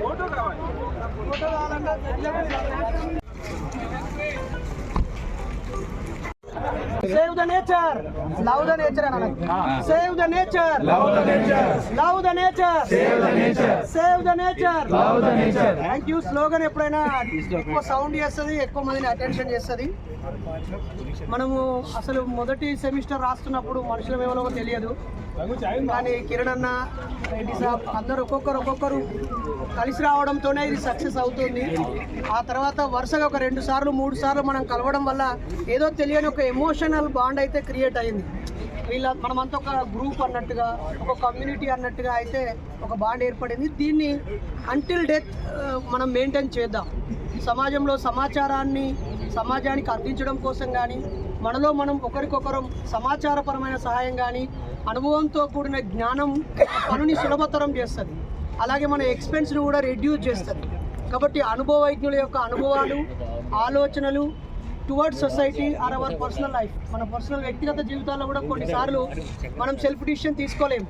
Photo కావాలి photo కావాలంటే save the nature love the nature అని save the nature love the nature love the nature save the nature save the nature love the nature thank you slogan ఎప్పుడైనా ఎక్కువ sound చేస్తుంది ఎక్కువ మందిని attention చేస్తుంది. మనము అసలు మొదటి సెమిస్టర్ రాస్తున్నప్పుడు మనుషులు ఎవరో తెలియదు. కానీ కిరణ్ అన్న రెడ్డి సాబ్ అందరు ఒక్కొక్కరు ఒక్కొక్కరు కలిసి రావడంతోనే ఇది సక్సెస్ అవుతుంది. ఆ తర్వాత వరుసగా ఒక రెండు సార్లు మూడు సార్లు మనం కలవడం వల్ల ఏదో తెలియని ఒక ఎమోషనల్ బాండ్ అయితే క్రియేట్ అయింది. వీళ్ళ మనమంతా ఒక గ్రూప్ అన్నట్టుగా ఒక కమ్యూనిటీ అన్నట్టుగా అయితే ఒక బాండ్ ఏర్పడింది. దీన్ని అంటిల్ డెత్ మనం మెయింటైన్ చేద్దాం. సమాజంలో సమాచారాన్ని సమాజానికి అందించడం కోసం కానీ మనలో మనం ఒకరికొకరం సమాచారపరమైన సహాయం కానీ అనుభవంతో కూడిన జ్ఞానం పనుని సులభతరం చేస్తుంది. అలాగే మన ఎక్స్పెన్స్ని కూడా రెడ్యూస్ చేస్తుంది. కాబట్టి అనుభవజ్ఞుల యొక్క అనుభవాలు ఆలోచనలు towards society or our personal life మన పర్సనల్ వ్యక్తిగత జీవితాల్లో కూడా కొన్నిసార్లు మనం సెల్ఫ్ డిసిషన్ తీసుకోలేము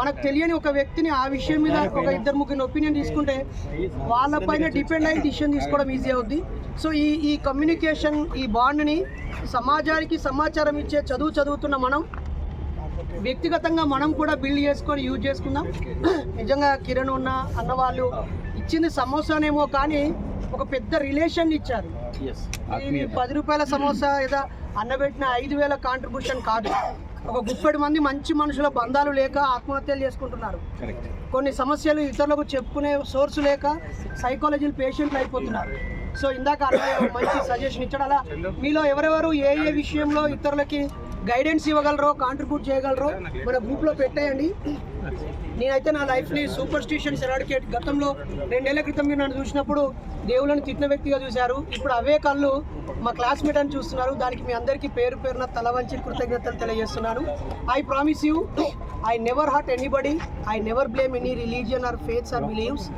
మనకు తెలియని ఒక వ్యక్తిని ఆ విషయం మీద ఒక ఇద్దరు ముగ్గురిని ఒపీనియన్ తీసుకుంటే వాళ్ళపైన డిపెండ్ అయ్యి డిసిషన్ తీసుకోవడం ఈజీ అవుద్ది. సో ఈ ఈ కమ్యూనికేషన్ ఈ బాండ్ని సమాజానికి సమాచారం ఇచ్చే చదువు చదువుతున్న మనం వ్యక్తిగతంగా మనం కూడా బిల్డ్ చేసుకొని యూజ్ చేసుకుందాం. నిజంగా కిరణ్ ఉన్న అన్న వాళ్ళు ఇచ్చింది సమోసానేమో కానీ ఒక పెద్ద రిలేషన్ ఇచ్చారు. పది రూపాయల సమోసా ఏదో అన్నబెట్టిన ఐదు వేల కాంట్రిబ్యూషన్ కాదు. ఒక గుప్పెడు మంది మంచి మనుషుల బంధాలు లేక ఆత్మహత్యలు చేసుకుంటున్నారు. కొన్ని సమస్యలు ఇతరులకు చెప్పుకునే సోర్స్ లేక సైకాలజీ పేషెంట్లు అయిపోతున్నారు. సో ఇందాక అన్నయ్య మంచి సజెషన్ ఇచ్చాడు. అలా మీలో ఎవరెవరు ఏ ఏ విషయంలో ఇతరులకి గైడెన్స్ ఇవ్వగలరో కాంట్రిబ్యూట్ చేయగలరో మన గ్రూప్లో పెట్టేయండి. నేనైతే నా లైఫ్ని సూపర్ స్టిషన్స్ ఎరాడికేట్ గతంలో రెండేళ్ళ క్రితం మీరు నన్ను చూసినప్పుడు దేవుళ్ళని తిట్టిన వ్యక్తిగా చూశారు. ఇప్పుడు అవే కళ్ళు మా క్లాస్మేట్ అని చూస్తున్నారు. దానికి మీ అందరికీ పేరు పేరున తల వంచి కృతజ్ఞతలు తెలియజేస్తున్నాను. I promise you I never hurt anybody I never blame any religion or faiths or believes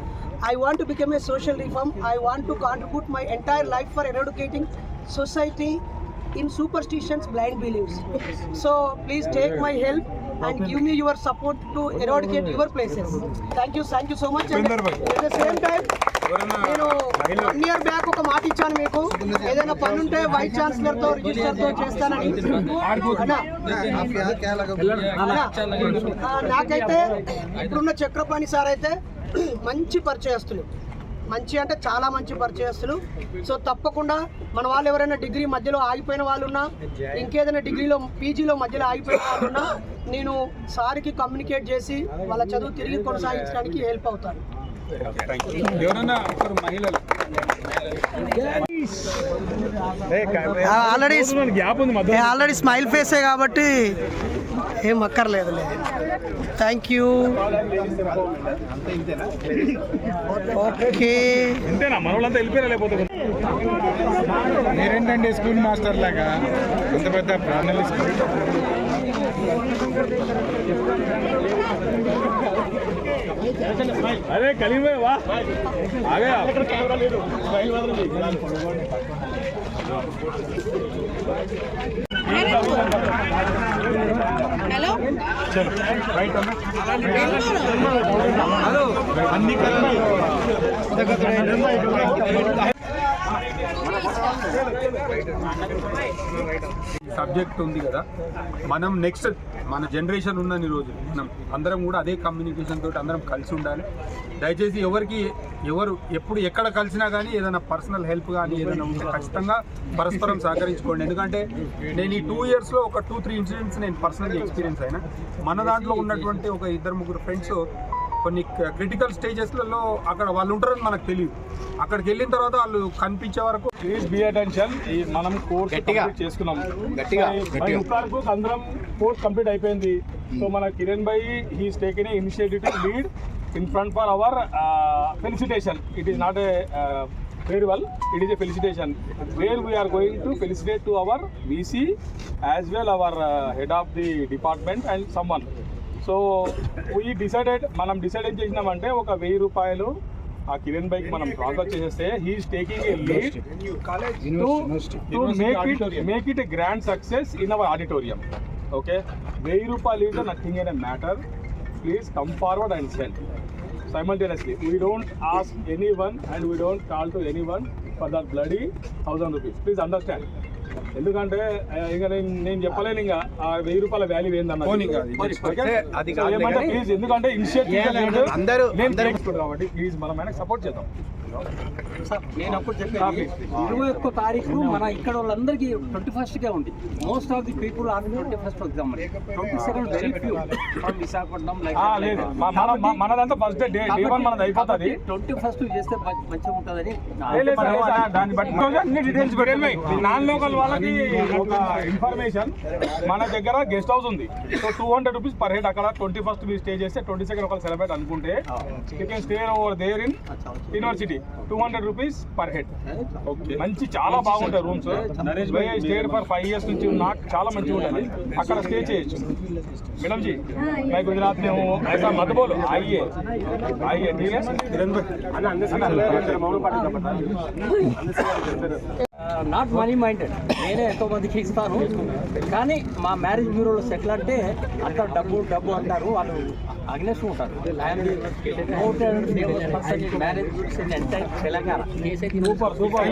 I want to become a social reform. I want to contribute my entire life for eradicating society in superstitions, blind beliefs. So please take my help and give me your support to eradicate your places. Thank you, thank you so much. And at the same time, నేను one year back ఒక మాట ఇచ్చాను మీకు ఏదైనా పని ఉంటే vice ఛాన్సలర్తో రిజిస్టర్తో చేస్తానని నాకైతే ఇప్పుడున్న చక్రపాణి సార్ అయితే మంచి పరిచయస్తులు. మంచి అంటే చాలా మంచి పరిచయస్తులు. సో తప్పకుండా మన వాళ్ళు ఎవరైనా డిగ్రీ మధ్యలో ఆగిపోయిన వాళ్ళు ఉన్నా ఇంకేదైనా డిగ్రీలో పీజీలో మధ్యలో ఆగిపోయిన వాళ్ళు ఉన్నా నేను సార్కి కమ్యూనికేట్ చేసి వాళ్ళ చదువు తిరిగి కొనసాగించడానికి హెల్ప్ అవుతాను. ఆల్రెడీ ఆల్రెడీ స్మైల్ ఫేసే కాబట్టి ఏం అక్కర్లేదులే. థ్యాంక్ యూ ఓకే అంతేనా మన వాళ్ళంతా వెళ్ళిపోయారా లేకపోతే? మీరేంటండి స్కూల్ మాస్టర్ లాగా? అంత పెద్ద ప్రాణాలు అరే కలిమే వా. ఆగే. హలో అన్ని? సబ్జెక్ట్ ఉంది కదా. మనం నెక్స్ట్ మన జనరేషన్ ఉన్నన్ని రోజులు మనం అందరం కూడా అదే కమ్యూనికేషన్ తోటి అందరం కలిసి ఉండాలి. దయచేసి ఎవరికి ఎవరు ఎప్పుడు ఎక్కడ కలిసినా కానీ ఏదైనా పర్సనల్ హెల్ప్ కానీ ఏదైనా ఉంటే ఖచ్చితంగా పరస్పరం సహకరించుకోండి. ఎందుకంటే నేను ఈ టూ ఇయర్స్లో ఒక టూ త్రీ ఇన్సిడెంట్స్ నేను పర్సనల్గా ఎక్స్పీరియన్స్ అయినా. మన దాంట్లో ఉన్నటువంటి ఒక ఇద్దరు ముగ్గురు ఫ్రెండ్స్ కొన్ని క్రిటికల్ స్టేజెస్లలో అక్కడ వాళ్ళు ఉంటారని మనకు తెలియదు. అక్కడికి వెళ్ళిన తర్వాత వాళ్ళు కనిపించే వరకు ప్లీజ్ బి అటెన్షన్. మనం కోర్స్ కంప్లీట్ చేసుకున్నాం. గట్టిగా. వరకు అందరం కోర్స్ కంప్లీట్ అయిపోయింది. సో మన Kiran bhai he's taken a in front for our felicitation it is not a farewell it is a felicitation where we are going to felicitate to our VC as well our head of the department and someone so we decided మనం decide ఏం చేసినామంటే ఒక వెయ్యి రూపాయలు ఆ కిరణ్ బైక్ మనం transfer చేసేస్తే he is taking a lead to make it make it a grand success in our auditorium okay వెయ్యి రూపాయలు is nothing in a matter please come forward and send simultaneously we don't ask anyone and we don't call to anyone for that bloody thousand rupees. Please understand. ఎందుకంటే ఆ, ఇంకా నేను నేను చెప్పలేను ఇంకా ఆ వెయ్యి రూపాయల వాల్యూ అది కానీ- ప్లీజ్ ఎందుకంటే ఇనిషియేటివ్ అందరూ నేను కాబట్టి ప్లీజ్ మనం ఆయన సపోర్ట్ చేద్దాం. నేను అప్పుడు please. ఇరవై ఒక్క తారీఖు మన ఇక్కడ వాళ్ళందరికీ ట్వంటీ ఫస్ట్ కే ఉంది. Most of the people are twenty first exam twenty second very few from Visakhapatnam మనదంతా first day one మనది అయిపోతుంది. ట్వంటీ ఫస్ట్ చేస్తే మంచిగా ఉంటుందని దాన్ని బట్టి ఈరోజు అన్ని డీటెయిల్స్ పెట్టండి నాన్ లోకల్ వాళ్ళకి ఒక ఇన్ఫర్మేషన్ మన దగ్గర గెస్ట్ హౌస్ ఉంది. So two hundred rupees per head అక్కడ ట్వంటీ ఫస్ట్ మీరు స్టే చేస్తే ట్వంటీ సెకండ్ ఒకళ్ళు సెలబ్రేట్ అనుకుంటే you can stay over there in university two hundred rupees per head మంచి చాలా బాగుంటాయి rooms stayed for five years నుంచి నాకు చాలా మంచిగా ఉంటుంది. అక్కడ స్టే చేయొచ్చు. మేడం జీ మై గుజరాత్ మేము ఐసా మధుబోలు ఐఏ. ఐఏ నాట్ మనీ మైండెడ్ నేనే ఎంతో మందికి ఇస్తాను. కానీ మా మ్యారేజ్ బ్యూరోలో సెటిల్ అంటే అంత డబ్బు డబ్బు అంటారు వాళ్ళు. అగ్నెస్ట్ ఉంటారు marriage bureaus in entire Telangana super super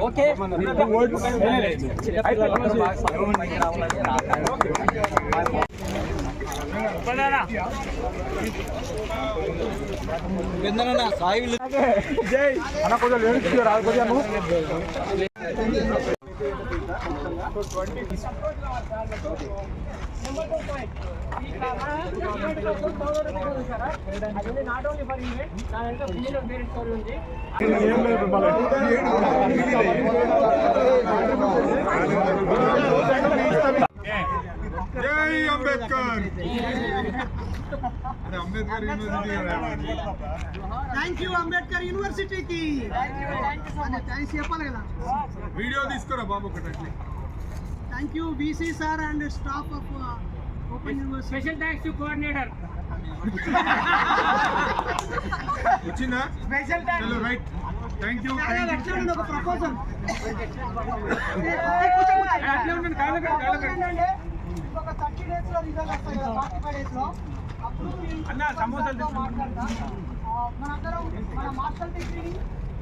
okay చిన్నపిల్లలందరూ బాగా సంతోషంగా రావాలని నా ఆకాంక్ష. అన్న కొంచెం లేడీస్ రాదు కొంచెం జై అంబేద్కర్ అదే Ambedkar university thank you Ambedkar యూనివర్సిటీకి థ్యాంక్స్ చెప్పాలి కదా. వీడియో తీసుకురా బాబు ఒకటి thank you VC sir and staff of open university special thanks to coordinator వచ్చిందా? స్పెషల్ చలో రైట్. థ్యాంక్ యూ ఒక ప్రపోజల్. అట్లే ఉండండి, కాళ్ళ మీద, కాళ్ళ మీద. ఒక థర్టీ డేస్లో రిజల్ట్ వస్తాయి కదా ఫార్టీ ఫైవ్ డేస్లో అప్పుడు అన్న, సమోసాలు మాట్లాడతా. మనందరం మన మాస్టర్ డిగ్రీని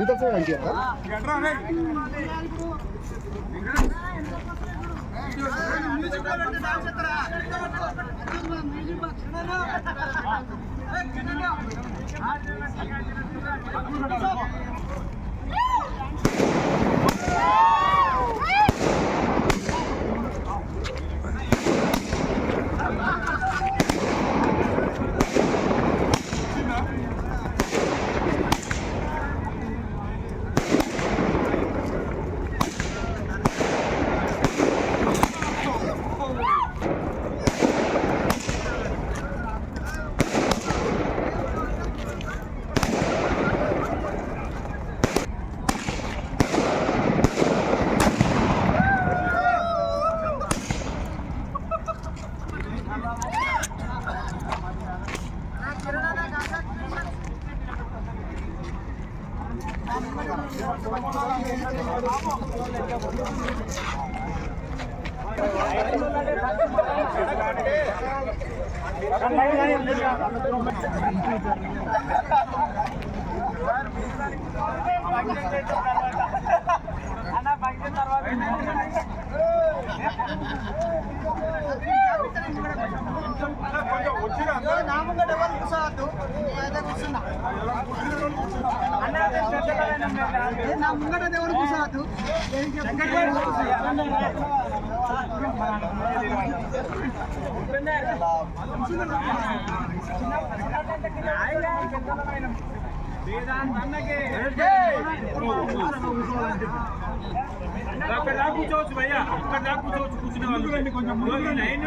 इधर से आंटी आता తీసుకోవాలి వచ్చిన నామంగా ఎవరు కూర్చోవద్దు. కూర్చున్నా. నా ముంగట ఎవరు కూర్చోవద్దు. అక్కడ దాకా కూర్చోవచ్చు భయ్యా. అక్కడ దాకా కూర్చోవచ్చు కూర్చునే వాళ్ళు. కొంచెం లైన్.